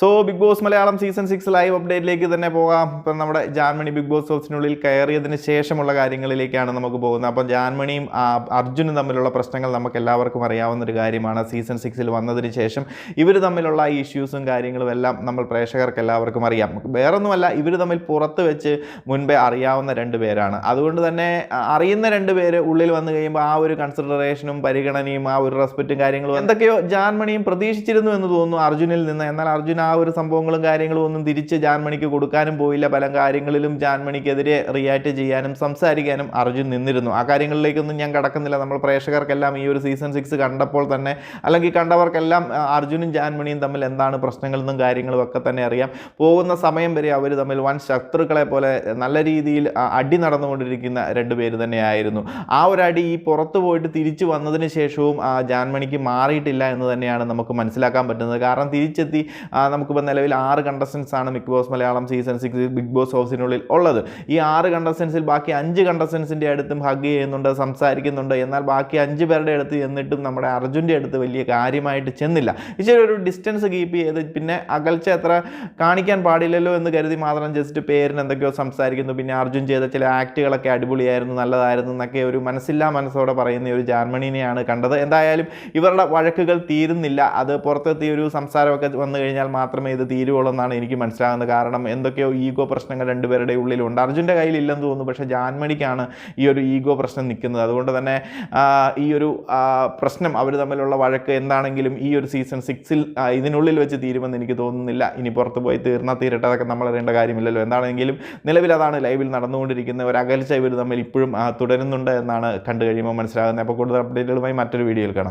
So Bigg Boss Malayalam season six live അപ്ഡേറ്റിലേക്ക് തന്നെ പോകാം. ഇപ്പം നമ്മുടെ ജാൻമണി ബിഗ് ബോസ് ഹൗസിനുള്ളിൽ കയറിയതിന് ശേഷമുള്ള കാര്യങ്ങളിലേക്കാണ് നമുക്ക് പോകുന്നത്. അപ്പം ജാൻമണിയും അർജുനും തമ്മിലുള്ള പ്രശ്നങ്ങൾ നമുക്ക് എല്ലാവർക്കും അറിയാവുന്ന ഒരു കാര്യമാണ് സീസൺ സിക്സിൽ വന്നതിന് ശേഷം. ഇവർ തമ്മിലുള്ള ഇഷ്യൂസും കാര്യങ്ങളും എല്ലാം നമ്മൾ പ്രേക്ഷകർക്ക് എല്ലാവർക്കും അറിയാം. വേറൊന്നുമല്ല ഇവർ തമ്മിൽ പുറത്ത് വെച്ച് മുൻപേ അറിയാവുന്ന രണ്ട് പേരാണ്. അതുകൊണ്ട് തന്നെ അറിയുന്ന രണ്ട് പേര് ഉള്ളിൽ വന്നു കഴിയുമ്പോൾ ആ ഒരു കൺസിഡറേഷനും പരിഗണനയും ആ ഒരു റെസ്പെക്റ്റും കാര്യങ്ങളും എന്തൊക്കെയോ ജാൻമണിയും പ്രതീക്ഷിച്ചിരുന്നു എന്ന് തോന്നുന്നു അർജുനിൽ നിന്ന്. എന്നാൽ അർജുൻ ആ ഒരു സംഭവങ്ങളും കാര്യങ്ങളും ഒന്നും തിരിച്ച് ജാൻമണിക്ക് കൊടുക്കാനും പോയില്ല. പല കാര്യങ്ങളിലും ജാൻമണിക്കെതിരെ റിയാക്ട് ചെയ്യാനും സംസാരിക്കാനും അർജുൻ നിന്നിരുന്നു. ആ കാര്യങ്ങളിലേക്കൊന്നും ഞാൻ കടക്കുന്നില്ല. നമ്മൾ പ്രേക്ഷകർക്കെല്ലാം ഈ ഒരു സീസൺ സിക്സ് കണ്ടപ്പോൾ തന്നെ അല്ലെങ്കിൽ കണ്ടവർക്കെല്ലാം ആ, അർജുനും ജാൻമണിയും തമ്മിൽ എന്താണ് പ്രശ്നങ്ങളെന്നും കാര്യങ്ങളും ഒക്കെ തന്നെ അറിയാം. പോകുന്ന സമയം വരെ അവർ തമ്മിൽ വൻ ശത്രുക്കളെ പോലെ നല്ല രീതിയിൽ അടി നടന്നുകൊണ്ടിരിക്കുന്ന രണ്ട് പേര് തന്നെയായിരുന്നു. ആ ഒരു അടി ഈ പുറത്ത് പോയിട്ട് തിരിച്ചു വന്നതിന് ശേഷവും ആ, ജാൻമണിക്ക് മാറിയിട്ടില്ല എന്ന് തന്നെയാണ് നമുക്ക് മനസ്സിലാക്കാൻ പറ്റുന്നത്. കാരണം തിരിച്ചെത്തി ആ, നമുക്കിപ്പോൾ നിലവിൽ ആറ് കണ്ടസ്റ്റൻസ് ആണ് Bigg Boss Malayalam season six Bigg Boss ഹൗസിനുള്ളിൽ ഉള്ളത്. ഈ ആറ് കണ്ടസ്റ്റൻസിൽ ബാക്കി അഞ്ച് കണ്ടസ്റ്റൻസിന്റെ അടുത്തും ഹഗ് ചെയ്യുന്നുണ്ട് സംസാരിക്കുന്നുണ്ട്. എന്നാൽ ബാക്കി അഞ്ച് പേരുടെ അടുത്ത് എന്നിട്ടും നമ്മുടെ അർജുന്റെ അടുത്ത് വലിയ കാര്യമായിട്ട് ചെന്നില്ല. ഇച്ചിരി ഒരു ഡിസ്റ്റൻസ് കീപ്പ് ചെയ്ത് പിന്നെ അകൽച്ച എത്ര കാണിക്കാൻ പാടില്ലല്ലോ എന്ന് കരുതി മാത്രം ജസ്റ്റ് പേരിന് എന്തൊക്കെയോ സംസാരിക്കുന്നു. പിന്നെ അർജുൻ ചെയ്ത ചില ആക്റ്റുകളൊക്കെ അടിപൊളിയായിരുന്നു നല്ലതായിരുന്നു എന്നൊക്കെ ഒരു മനസ്സില്ലാ മനസ്സോടെ പറയുന്ന ഒരു ജാൻമണീനെയാണ് കണ്ടത്. എന്തായാലും ഇവരുടെ വഴക്കുകൾ തീരുന്നില്ല. അത് പുറത്തെത്തിയ ഒരു സംസാരമൊക്കെ വന്നു കഴിഞ്ഞാൽ മാത്രമേ ഇത് തീരുവുള്ളൂ എന്നാണ് എനിക്ക് മനസ്സിലാകുന്നത്. കാരണം എന്തൊക്കെയോ ഈഗോ പ്രശ്നങ്ങൾ രണ്ടുപേരുടെ ഉള്ളിലുണ്ട്. അർജുന്റെ കയ്യിൽ ഇല്ലെന്ന് തോന്നുന്നു പക്ഷേ ജാൻമണിക്കാണ് ഈ ഒരു ഈഗോ പ്രശ്നം നിൽക്കുന്നത്. അതുകൊണ്ട് തന്നെ ഈ ഒരു പ്രശ്നം അവർ തമ്മിലുള്ള വഴക്ക് എന്താണെങ്കിലും ഈ ഒരു സീസൺ സിക്സിൽ ഇതിനുള്ളിൽ വെച്ച് തീരുമെന്ന് എനിക്ക് തോന്നുന്നില്ല. ഇനി പുറത്ത് പോയി തീർന്നാൽ തീരട്ടെ അതൊക്കെ നമ്മൾ അറിയേണ്ട കാര്യമില്ലല്ലോ. എന്താണെങ്കിലും നിലവിൽ അതാണ് ലൈവിൽ നടന്നുകൊണ്ടിരിക്കുന്ന ഒരു അകൽച്ച ഇവർ തമ്മിൽ ഇപ്പോഴും തുടരുന്നുണ്ട് എന്നാണ് കണ്ടു കഴിയുമ്പോൾ മനസ്സിലാകുന്നത്. അപ്പോൾ കൂടുതൽ അപ്ഡേറ്റുകളുമായി മറ്റൊരു വീഡിയോയിൽ കാണാം.